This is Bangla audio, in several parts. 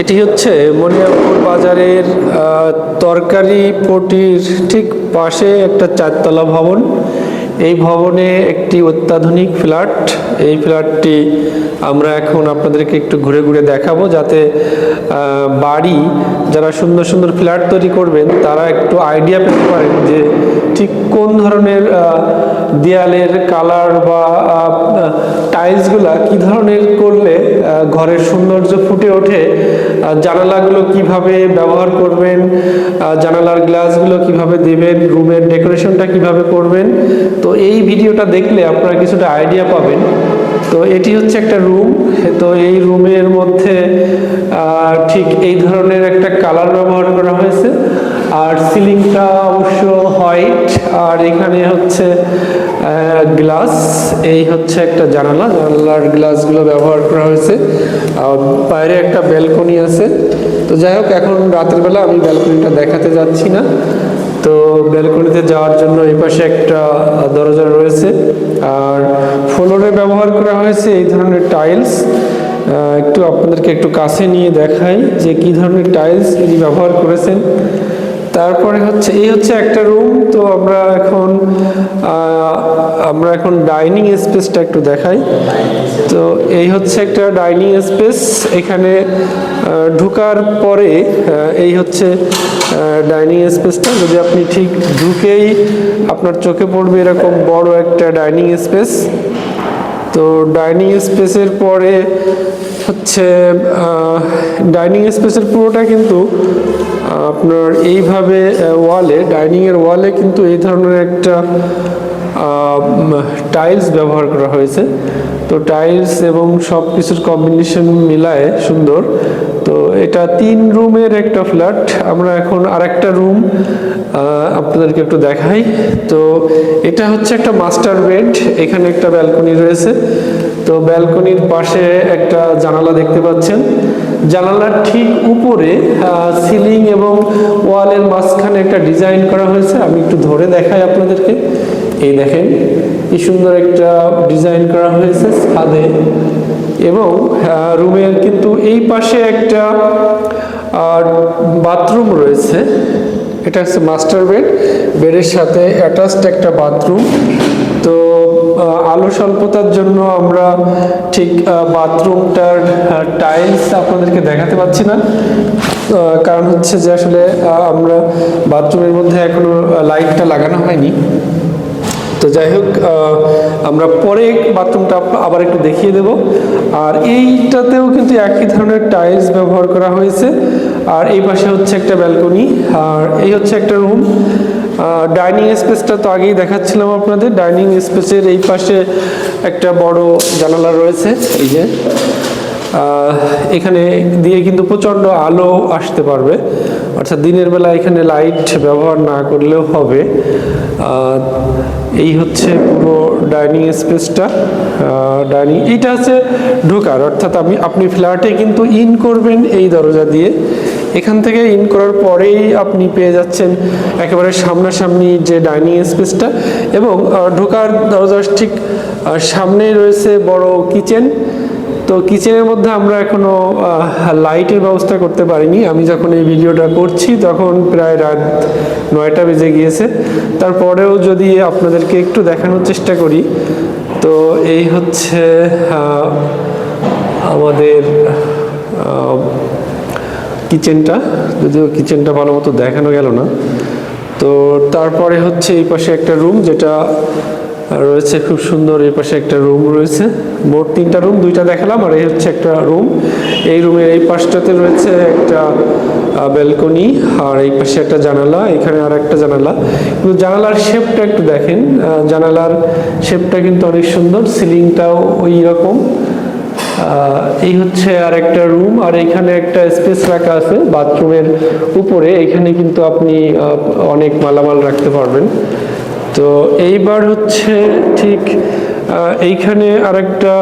এটি হচ্ছে মনিয়াপুর বাজারের তরকারি পটির ঠিক পাশে একটা চারতলা ভবন। এই ভবনে একটি অত্যাধুনিক ফ্ল্যাট। এই ফ্ল্যাটটি আমরা এখন আপনাদেরকে একটু ঘুরে ঘুরে দেখাবো যাতে বাড়ি যারা সুন্দর সুন্দর ফ্ল্যাট তৈরি করবেন, তারা একটু আইডিয়া পেতে পারেন যে ঠিক কোন ধরনের দেয়ালের কালার বা টাইলসগুলা কি ধরনের করলে ঘরের সৌন্দর্য ফুটে ওঠে। জানালাগুলো কীভাবে ব্যবহার করবেন জানালার গ্লাসগুলো কীভাবে দেবেন, রুমের ডেকোরেশনটা কীভাবে করবেন, তো এই ভিডিওটা দেখলে আপনারা কিছুটা আইডিয়া পাবেন। তো এটি হচ্ছে একটা রুম, তো এই রুমের মধ্যে ঠিক এই ধরনের একটা কালার ব্যবহার করা হয়েছে। আর সিলিংটা অবশ্য হোয়াইট, আর এখানে হচ্ছে গ্লাস। এই হচ্ছে একটা জানালা, জানালার গ্লাসগুলো ব্যবহার করা হয়েছে। বাইরে একটা ব্যালকনি আছে। তো যাই হোক, এখন রাতের বেলা আমি ব্যালকনিটা দেখাতে যাচ্ছি না। তো ব্যালকনিতে যাওয়ার জন্য এই পাশে একটা দরজা রয়েছে। আর ফ্লোরে ব্যবহার করা হয়েছে এই ধরনের টাইলস। একটু আপনাদেরকে একটু কাছে নিয়ে দেখাই যে কি ধরনের টাইলস ইনি ব্যবহার করেছেন। তারপরে হচ্ছে, এই হচ্ছে একটা রুম তো আমরা এখন আমরা এখন ডাইনিং স্পেসটা একটু দেখাই। তো এই হচ্ছে একটা ডাইনিং স্পেস এখানে ঢুকার পরে এই হচ্ছে ডাইনিং স্পেসটা যদি আপনি ঠিক ঢুকেই আপনার চোখে পড়বে এরকম বড় একটা ডাইনিং স্পেস তো ডাইনিং স্পেসের পরে হচ্ছে ডাইনিং স্পেসের পুরোটা কিন্তু আপনার এইভাবে ওয়ালে ডাইনিংয়ের ওয়ালে কিন্তু এই ধরনের একটা টাইলস ব্যবহার করা হয়েছে। তো টাইলস এবং সব কিছুর কম্বিনেশন মিলায় সুন্দর। তো এটা তিন রুমের একটা ফ্ল্যাট আমরা এখন আরেকটা রুম আপনাদেরকে একটু দেখাই। তো এটা হচ্ছে একটা মাস্টার বেড এখানে একটা ব্যালকনি রয়েছে। তো ব্যালকনির পাশে একটা জানালা দেখতে পাচ্ছেন। জানালার ঠিক উপরে সিলিং এবং ওয়ালের মাঝখানে একটা ডিজাইন করা হয়েছে। আমি একটু ধরে দেখাই আপনাদেরকে। এই দেখেন, কি সুন্দর একটা ডিজাইন করা হয়েছে ছাদে। এবং রুমের কিন্তু এই পাশে একটা বাথরুম রয়েছে। এটা হচ্ছে মাস্টার বেড। বেডের সাথে অ্যাটাচড একটা বাথরুম। তো আলো স্বল্পতার জন্য আমরা ঠিক বাথরুমটার টাইলস আপনাদেরকে দেখাতে পাচ্ছি না। কারণ হচ্ছে যে আসলে আমরা বাথরুমের মধ্যে এখনও লাইটটা লাগানো হয়নি। তো যাই হোক আমরা পরে বাথরুমটা আবার একটু দেখিয়ে দেব। আর এইটাতেও কিন্তু একই ধরনের টাইলস ব্যবহার করা হয়েছে। আর এই পাশে হচ্ছে একটা ব্যালকনি আর এই হচ্ছে একটা রুম ডাইনিং স্পেসটা তো আগেই দেখাচ্ছিলাম আপনাদের। ডাইনিং স্পেসের এই পাশে একটা বড় জানালা রয়েছে, এই যে। এখানে দিয়ে কিন্তু প্রচণ্ড আলো আসতে পারবে। অর্থাৎ দিনের বেলা এখানে লাইট ব্যবহার না করলেও হবে। এই হচ্ছে পুরো ডাইনিং স্পেসটা ডাইনিং এইটা হচ্ছে ঢোকার। অর্থাৎ আপনি আপনি ফ্ল্যাটে কিন্তু ইন করবেন এই দরজা দিয়ে। এখান থেকে ইন করার পরেই আপনি পেয়ে যাচ্ছেন একেবারে সামনাসামনি যে ডাইনিং স্পেসটা এবং ঢোকার দরজার ঠিক আহ, সামনেই রয়েছে বড় কিচেন তো কিচেনের মধ্যে আমরা এখনও লাইটের ব্যবস্থা করতে পারিনি। আমি যখন এই ভিডিওটা করছি তখন প্রায় রাত নয়টা বেজে গিয়েছে। তারপরেও যদি আপনাদেরকে একটু দেখানোর চেষ্টা করি তো এই হচ্ছে আমাদের কিচেনটা, যদিও কিচেনটা ভালো মতো দেখানো গেল না। তো তারপরে হচ্ছে এই পাশে একটা রুম যেটা রয়েছে খুব সুন্দর এই পাশে একটা রুম রয়েছে। মোট তিনটা রুম, দুইটা দেখালাম আর এই হচ্ছে একটা রুম। এই রুমের এই পাশটাতে রয়েছে একটা ব্যালকনি আর এই পাশে একটা জানালা, এখানে আর একটা জানালা। কিন্তু জানালার শেপটা একটু দেখেন। জানালার শেপটা কিন্তু অনেক সুন্দর, সিলিংটাও ওই রকম। এই হচ্ছে আর একটা রুম আর এখানে একটা স্পেস রাখা আছে বাথরুমের উপরে। এখানে কিন্তু আপনি অনেক মালামাল রাখতে পারবেন। তো এইবার হচ্ছে ঠিক এইখানে আরেকটা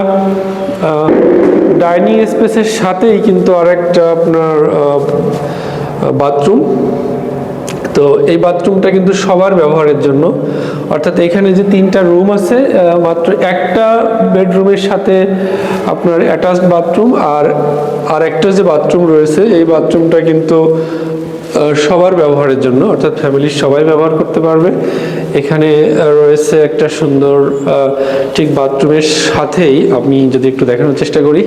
ডাইনিং স্পেসের সাথেই কিন্তু আরেকটা আপনার বাথরুম তো এই বাথরুমটা কিন্তু সবার ব্যবহারের জন্য। অর্থাৎ এখানে যে তিনটা রুম আছে মাত্র একটা বেডরুমের সাথে আপনার অ্যাটাচড বাথরুম আর আর একটা যে বাথরুম রয়েছে, এই বাথরুমটা কিন্তু সবার ব্যবহারের জন্য, অর্থাৎ ফ্যামিলির সবাই ব্যবহার করতে পারবে। এখানে রয়েছে একটা সুন্দর ঠিক বাথরুমের সাথেই, আমি যদি একটু দেখানোর চেষ্টা করি,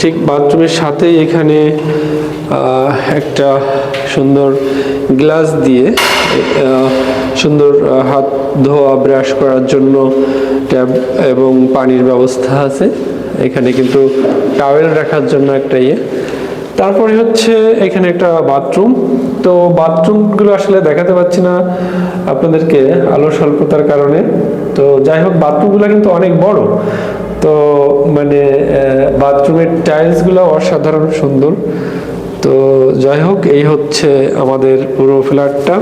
ঠিক বাথরুমের সাথেই এখানে একটা সুন্দর গ্লাস দিয়ে সুন্দর হাত ধোয়া, ব্রাশ করার জন্য ট্যাব এবং পানির ব্যবস্থা আছে। এখানে কিন্তু টাওয়েল রাখার জন্য একটা ইয়ে। তারপরে হচ্ছে এখানে একটা বাথরুম তো বাথরুমগুলো আসলে দেখাতে পাচ্ছি না আপনাদেরকে আলো স্বল্পতার কারণে। তো যাই হোক বাথরুমগুলো কিন্তু অনেক বড়। তো মানে বাথরুমের টাইলসগুলো অসাধারণ সুন্দর। তো যাই হোক, এই হচ্ছে আমাদের পুরো ফ্ল্যাটটা